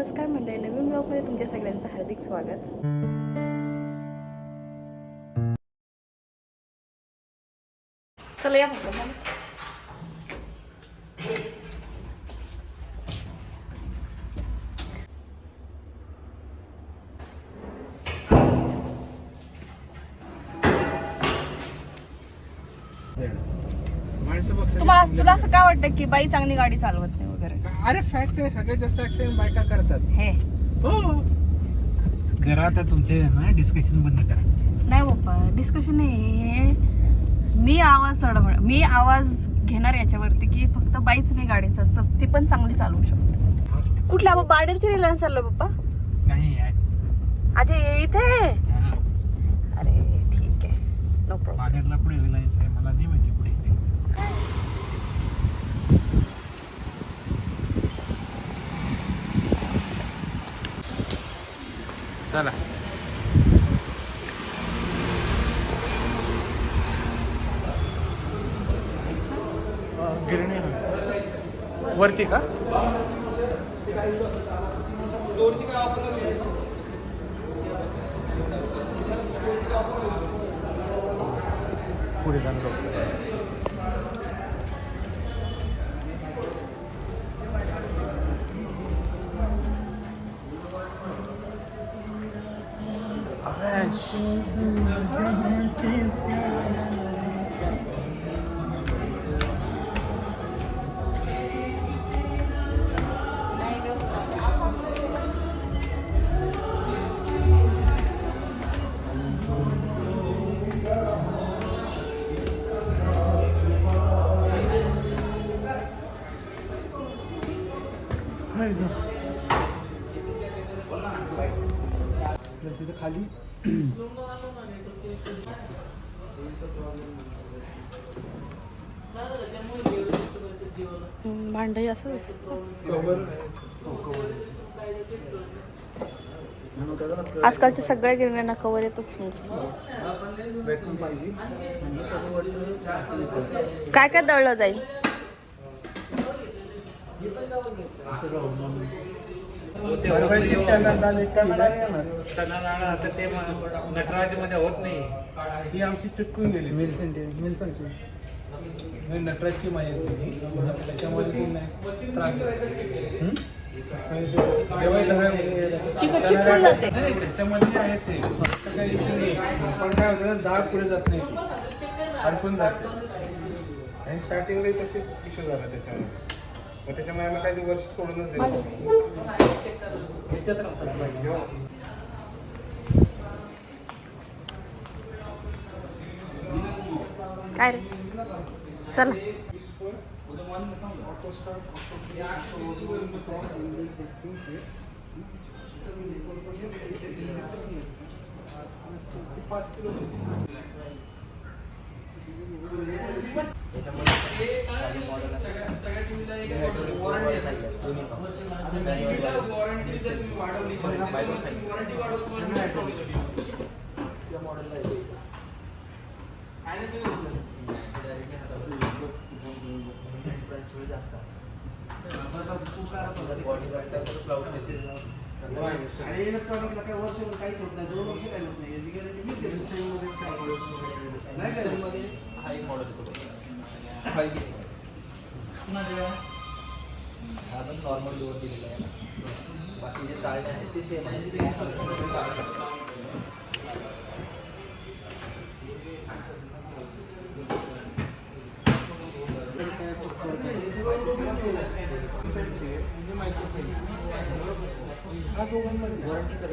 नमस्कार मंडळी नवीन ब्लॉगमध्ये तुमच्या सगळ्यांचं हार्दिक स्वागत. चला या तुम्हाला तुला असं काय वाटतं की बाई चांगली गाडी चालवत नाही? वगैरे. अरे फॅक्ट आहे सगळ्यात जास्त ऍक्सिडेंट बायका करतात. हे. हो. जरा आता तुमचे ना डिस्कशन बंद करा. नाही बाप्पा डिस्कशन नाही. मी आवाज चढ मी आवाज घेणार याच्यावरती की फक्त बाईच नाही गाडीचं. असं ती पण चांगली चालवू शकते. कुठल्या बाबा बाडेरची रिलायन्स चाललो पप्पा? नाही आहे. अच्छा हे इथे? हा. अरे ठीक आहे. नो प्रॉब्लेम पाण्यातला पुढे रिलायन्स आहे मला नाही माहिती पुढे. चला. गिरणी वरती का? पुढे जाणार. Hayda. Burası da kali. भांडही असंच. आजकालच्या सगळ्या गिरण्यांना कवर येतच नुसतं. काय काय दळलं जाईल? नटराजमध्ये होत नाही. ही आमची चिटकून गेली. मिल्सन नटराजची माझी होती. त्याच्यामध्ये ती नाही. त्रास ते त्याच्यामध्ये आहे ते काही. पण काय होतं डाळ पुढे जात नाही. ती अडकून जाते. आणि स्टार्टिंगला तशीच इश्यू झाला त्याच्यामध्ये. मग त्याच्यामुळे आम्ही काही वर्ष सोडूनच दिलं काय रे? चला. आणि इलेक्ट्रॉनिकला काय वर्ष काहीच होत नाही दोन वर्ष काही होत नाही याची गॅरंटी मी देतो नाही काय नॉर्मल डोअर दिलेला आहे बाकी जे चालणे आहेत ते सेम आहे वॉरंटीचा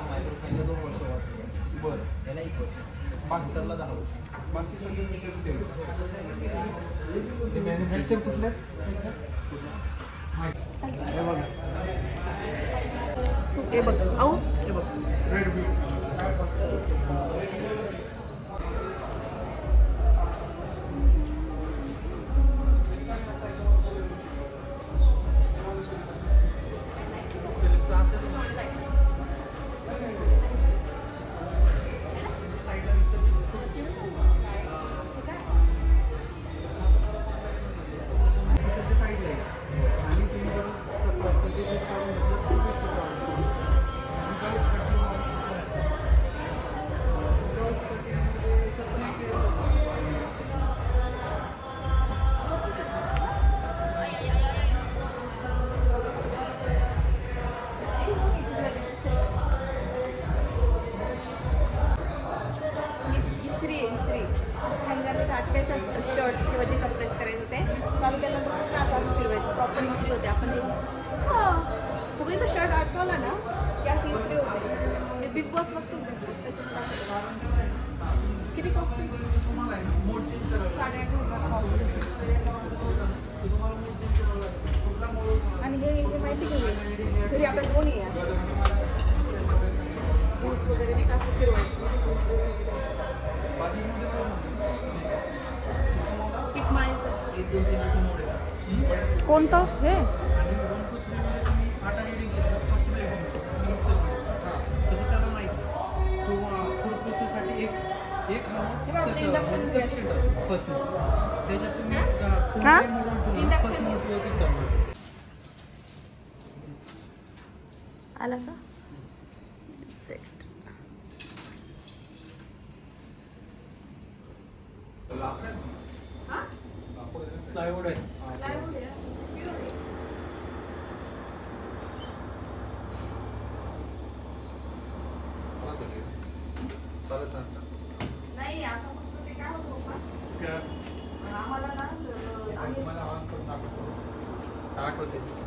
मायक्रोफाईनला दोन वर्ष वाचते बरं याला एक वर्ष बाकी त्याला दहा वर्ष बाकी सगळे सेम मॅन्युफॅक्चर हे बघा तू हे बघ. आऊ हे बघ. रेडमी मोडवरती चालू. आला का? protesta.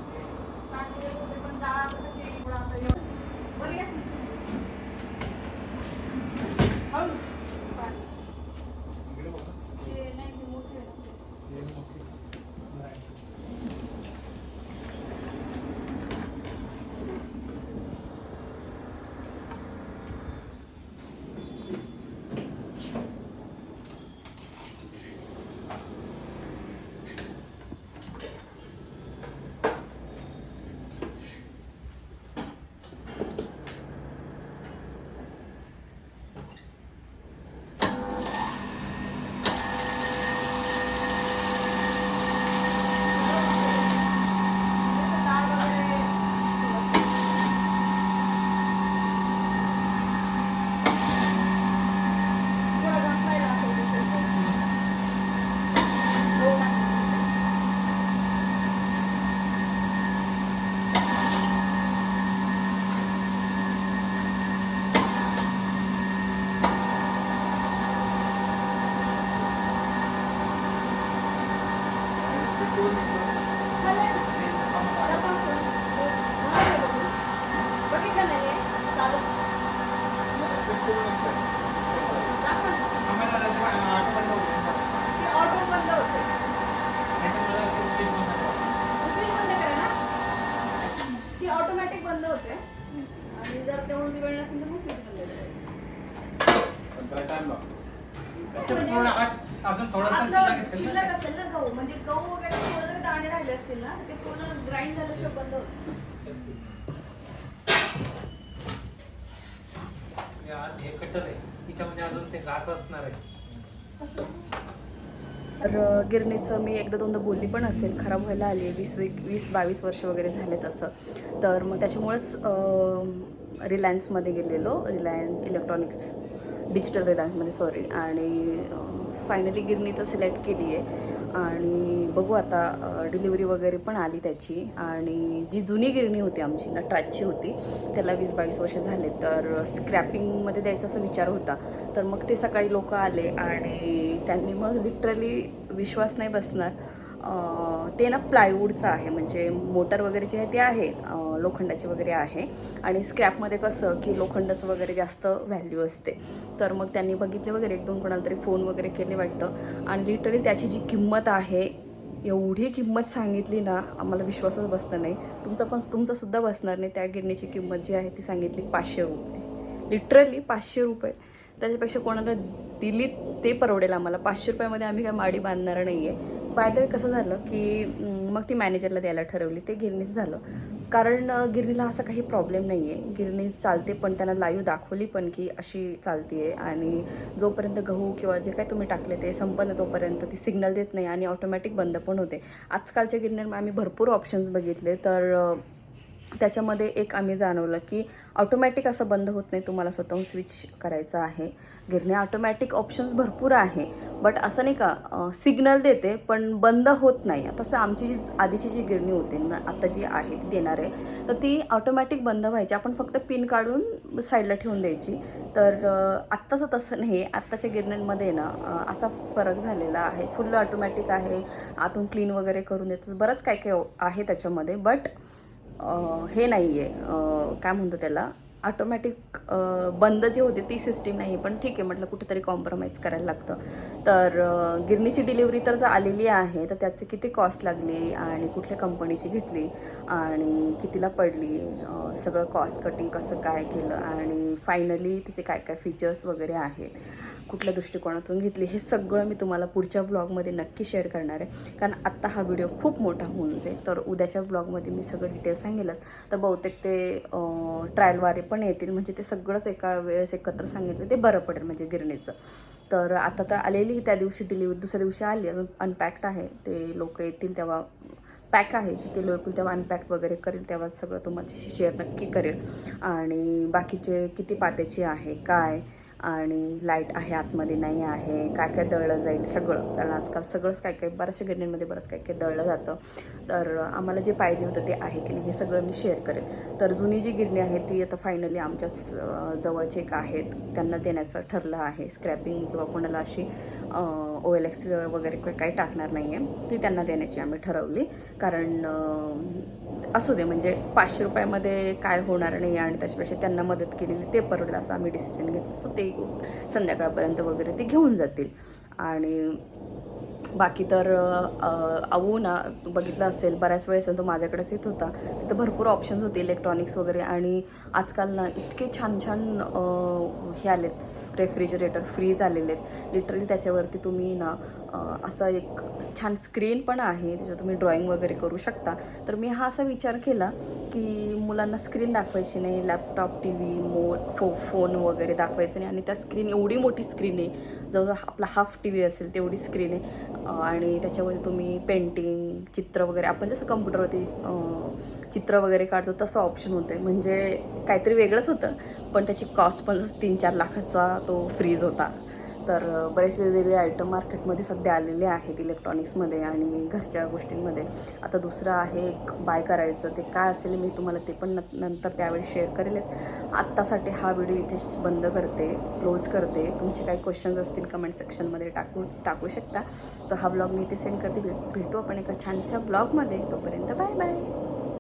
हे कटर आहे. तिच्यामध्ये अजून ते घास असणार आहे. तर गिरणीचं मी एकदा दोनदा बोलली पण असेल. खराब व्हायला आली आहे. वीस वीक वीस बावीस वर्ष वगैरे झाले तसं. तर मग त्याच्यामुळेच रिलायन्समध्ये गेलेलो. रिलायन्स इलेक्ट्रॉनिक्स डिजिटल रिलायन्समध्ये सॉरी आणि फायनली गिरणी तर सिलेक्ट केली आहे आणि बघू आता डिलिव्हरी वगैरे पण आली त्याची. आणि जी जुनी गिरणी होती आमची नटराजची होती त्याला वीस बावीस वर्ष झाले. तर स्क्रॅपिंगमध्ये द्यायचा असा विचार होता. तर मग ते सकाळी लोक आले आणि त्यांनी मग लिटरली विश्वास नाही बसणार. ते ना प्लायवूडचं आहे. म्हणजे मोटर वगैरे जे आहे ते आहे लोखंडाची वगैरे आहे. आणि स्क्रॅपमध्ये कसं की लोखंडाचं वगैरे जास्त व्हॅल्यू असते. तर मग त्यांनी बघितले वगैरे एक दोन कोणाला तरी फोन वगैरे केले वाटतं. आणि लिटरली त्याची जी किंमत आहे एवढी किंमत सांगितली ना आम्हाला विश्वासच बसणार नाही. तुमचा पण तुमचासुद्धा बसणार नाही. त्या गिरणीची किंमत जी आहे ती सांगितली पाचशे रुपये. लिटरली पाचशे रुपये. त्याच्यापेक्षा कोणाला दिली ते परवडेल आम्हाला. पाचशे रुपयामध्ये आम्ही काय माडी बांधणार नाही आहे बाय कसं झालं की मग ती मॅनेजरला द्यायला ठरवली. ते गिरणीच झालं. कारण गिरणीला असा काही प्रॉब्लेम नाही आहे गिरणी चालते पण त्यांना लाईव्ह दाखवली पण की अशी चालते आहे आणि जोपर्यंत गहू किंवा जे काय तुम्ही टाकले ते संपन्न तोपर्यंत ती सिग्नल देत नाही आणि ऑटोमॅटिक बंद पण होते. आजकालच्या गिरणीवर आम्ही भरपूर ऑप्शन्स बघितले. तर त्याच्यामध्ये एक आम्ही जाणवलं की ऑटोमॅटिक असं बंद होत नाही तुम्हाला स्वतःहून स्विच करायचं आहे. गिरण्या ऑटोमॅटिक ऑप्शन्स भरपूर आहे बट असं नाही का सिग्नल देते पण बंद होत नाही. तसं आमची जी आधीची जी गिरणी होती ना आता जी आहे ती देणार आहे तर ती ऑटोमॅटिक बंद व्हायची. आपण फक्त पिन काढून साईडला ठेवून द्यायची. तर आत्ताचं तसं नाही आत्ताच्या गिरण्यांमध्ये ना असा फरक झालेला आहे. फुल ऑटोमॅटिक आहे आतून क्लीन वगैरे करून देतं बरंच काय काय आहे त्याच्यामध्ये बट हे नाही आहे काय म्हणतो त्याला? ऑटोमॅटिक बंद जी होती ती सिस्टीम नाही पण ठीक आहे म्हटलं कुठेतरी कॉम्प्रोमाइज करायला लागतं. तर गिरणीची डिलिव्हरी तर जर आलेली आहे तर त्याची किती कॉस्ट लागली आणि कुठल्या कंपनीची घेतली आणि कितीला पडली? सगळं कॉस्ट कटिंग कसं काय केलं? आणि फायनली तिचे काय काय फीचर्स वगैरे आहेत? कुठल्या दृष्टिकोनातून घेतली हे सगळं मी तुम्हाला पुढच्या ब्लॉगमध्ये नक्की शेअर करणार आहे. कारण आत्ता हा व्हिडिओ खूप मोठा होऊन जाईल. तर उद्याच्या ब्लॉगमध्ये मी सगळं डिटेल सांगेलच. तर बहुतेक ते ट्रायलवारे पण येतील. म्हणजे ते सगळंच एका वेळेस एकत्र सांगितलं ते बरं पडेल म्हणजे गिरणीचं. तर आता तर आलेली त्या दिवशी डिलिव्हरी दुसऱ्या दिवशी आली. अजून अनपॅक्ड आहे. ते लोक येतील तेव्हा पॅक आहे. जिथे लोक तेव्हा अनपॅक वगैरे करेल तेव्हा सगळं तुम्हाला शेअर नक्की करेल. आणि बाकीचे किती पात्याचे आहे काय? आणि लाइट आहे आतमध्ये नाही आहे काय काय दळलं जाईल सगळं. कारण आजकाल सगळंच काय काय बऱ्याचशा गिरणींमध्ये बरंच काय काय दळलं जातं. तर आम्हाला जे पाहिजे होतं ते आहे की नाही हे सगळं मी शेअर करेन. तर जुनी जी गिरणी आहे ती आता फायनली आमच्याच जवळचे एक आहेत. त्यांना देण्याचं ठरलं आहे स्क्रॅपिंग किंवा कोणाला अशी ओ एल एक्स वगैरे काही- काही टाकणार नाही आहे ती त्यांना देण्याची आम्ही ठरवली. कारण असू दे म्हणजे पाचशे रुपयामध्ये काय होणार नाही आणि त्याच्यापेक्षा त्यांना मदत केलेली ते परवडेल असं आम्ही डिसिजन घेतलं. सो ते संध्याकाळपर्यंत वगैरे ते घेऊन जातील. आणि बाकी तर अवू ना बघितलं असेल बऱ्याच वेळेस तो माझ्याकडेच येत होता. तिथं भरपूर ऑप्शन्स होते इलेक्ट्रॉनिक्स वगैरे. आणि आजकाल ना इतके छान छान हे आलेत. रेफ्रिजरेटर फ्रीज आलेले आहेत. लिटरली त्याच्यावरती तुम्ही ना असं एक छान स्क्रीन पण आहे. त्याच्यावर तुम्ही ड्रॉइंग वगैरे करू शकता. तर मी हा असा विचार केला की मुलांना स्क्रीन दाखवायची नाही लॅपटॉप टी व्ही मो फो फोन वगैरे दाखवायचं नाही. आणि त्या स्क्रीन एवढी मोठी स्क्रीन आहे. जवळजवळ आपला हाफ टी व्ही असेल तेवढी स्क्रीन आहे. आणि त्याच्यावर तुम्ही पेंटिंग चित्र वगैरे आपण जसं कम्प्युटरवरती चित्र वगैरे काढतो तसं ऑप्शन होतं म्हणजे काहीतरी वेगळंच होतं. पण त्याची कॉस्ट पण तीन चार लाखाचा तो फ्रीज होता. तर बरेच वेगवेगळे आयटम मार्केटमध्ये सध्या आलेले आहेत इलेक्ट्रॉनिक्समध्ये आणि घरच्या गोष्टींमध्ये. आता दुसरं आहे एक बाय करायचं. ते काय असेल मी तुम्हाला ते पण न- नंतर त्यावेळी शेअर करेलच. आत्तासाठी हा व्हिडिओ इथेच बंद करते क्लोज करते. तुमचे काही क्वेश्चन्स असतील कमेंट सेक्शनमध्ये टाकू टाकू शकता. तर हा ब्लॉग मी इथे सेंड करते. भेट भेटू आपण एका छानशा ब्लॉगमध्ये तोपर्यंत बाय बाय